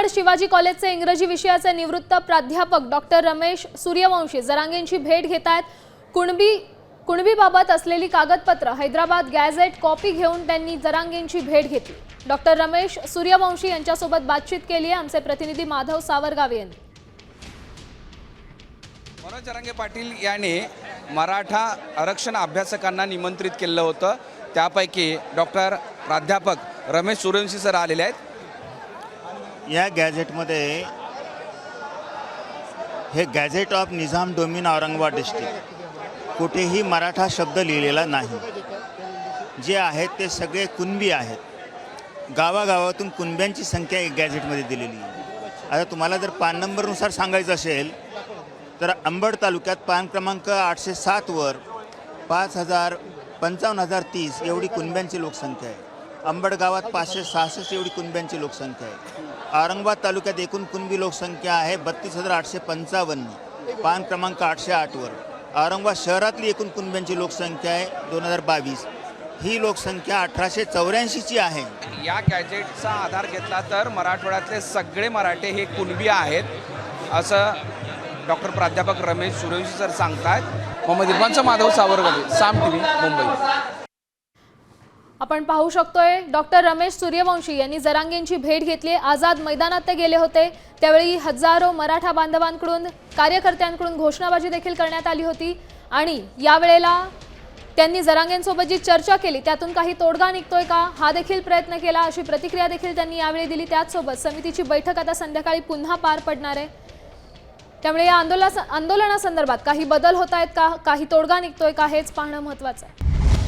कन्नड शिवाजी कॉलेजचे इंग्रजी विषयाचे निवृत्त प्राध्यापक डॉक्टर रमेश सूर्यवंशी जरांगेंची भेट घेत आहेत कुणबी कुणबीबाबत असलेली कागदपत्र हैदराबाद गॅझेट कॉपी घेऊन त्यांनी जरांगेंची भेट घेतली. डॉक्टर रमेश सूर्यवंशी यांच्यासोबत बातचीत केली आहे. आमचे प्रतिनिधी माधव सावरगावे यांनी. मनोज जरांगे पाटील याने मराठा आरक्षण अभ्यासकांना निमंत्रित केलं होतं. त्यापैकी डॉक्टर प्राध्यापक रमेश सूर्यवंशी सर आलेले आहेत. या गॅझेटमध्ये हे gazette of Nizam dominion Aurangabad district. कुठेही मराठा शब्द लिहिलेला नाही. जे आहेत ते सगळे कुणबी आहेत. गावागावातून कुणब्यांची संख्या एक गॅझेटमध्ये दिलेली आहे. आता तुम्हाला जर पान नंबरनुसार सांगायचं असेल तर अंबड तालुक्यात पान क्रमांक आठशे सातवर पाच हजार पंचावन्न हजार तीस एवढी कुणब्यांची लोकसंख्या आहे. अंबड गावात पाचशे सहासष्ट एवढी कुणब्यांची लोकसंख्या आहे. औरंगाबाद तालुक्यात एकूण कुणबी लोकसंख्या आहे बत्तीस हजार आठशे पंचावन्न. पान क्रमांक आठशे आठवर औरंगाबाद शहरातली एकूण कुणब्यांची लोकसंख्या आहे दोन हजार बावीस. ही लोकसंख्या अठराशे चौऱ्याऐंशीची आहे. या गॅजेटचा आधार घेतला तर मराठवाड्यातले सगळे मराठे हे कुणबी आहेत असं डॉक्टर प्राध्यापक रमेश सूर्यवंशी सर सांगतायत. मोहम्मद इरफानचा माधव सावरगावे साम टी व्ही मुंबई. आपण पाहू शकतोय डॉक्टर रमेश सूर्यवंशी यांनी जरांगेंची भेट घेतली. आझाद मैदानात ते गेले होते. त्यावेळी हजारो मराठा बांधवांकडून कार्यकर्त्यांकडून घोषणाबाजी देखील करण्यात आली होती. आणि यावेळेला त्यांनी जरांगेंसोबत जी चर्चा केली त्यातून काही तोडगा निघतोय का हा देखील प्रयत्न केला. अशी प्रतिक्रिया देखील त्यांनी यावेळी दिली. त्याचसोबत समितीची बैठक आता संध्याकाळी पुन्हा पार पडणार आहे. त्यामुळे या आंदोलना आंदोलनासंदर्भात काही बदल होत आहेत का काही तोडगा निघतोय का हेच पाहणं महत्वाचं आहे.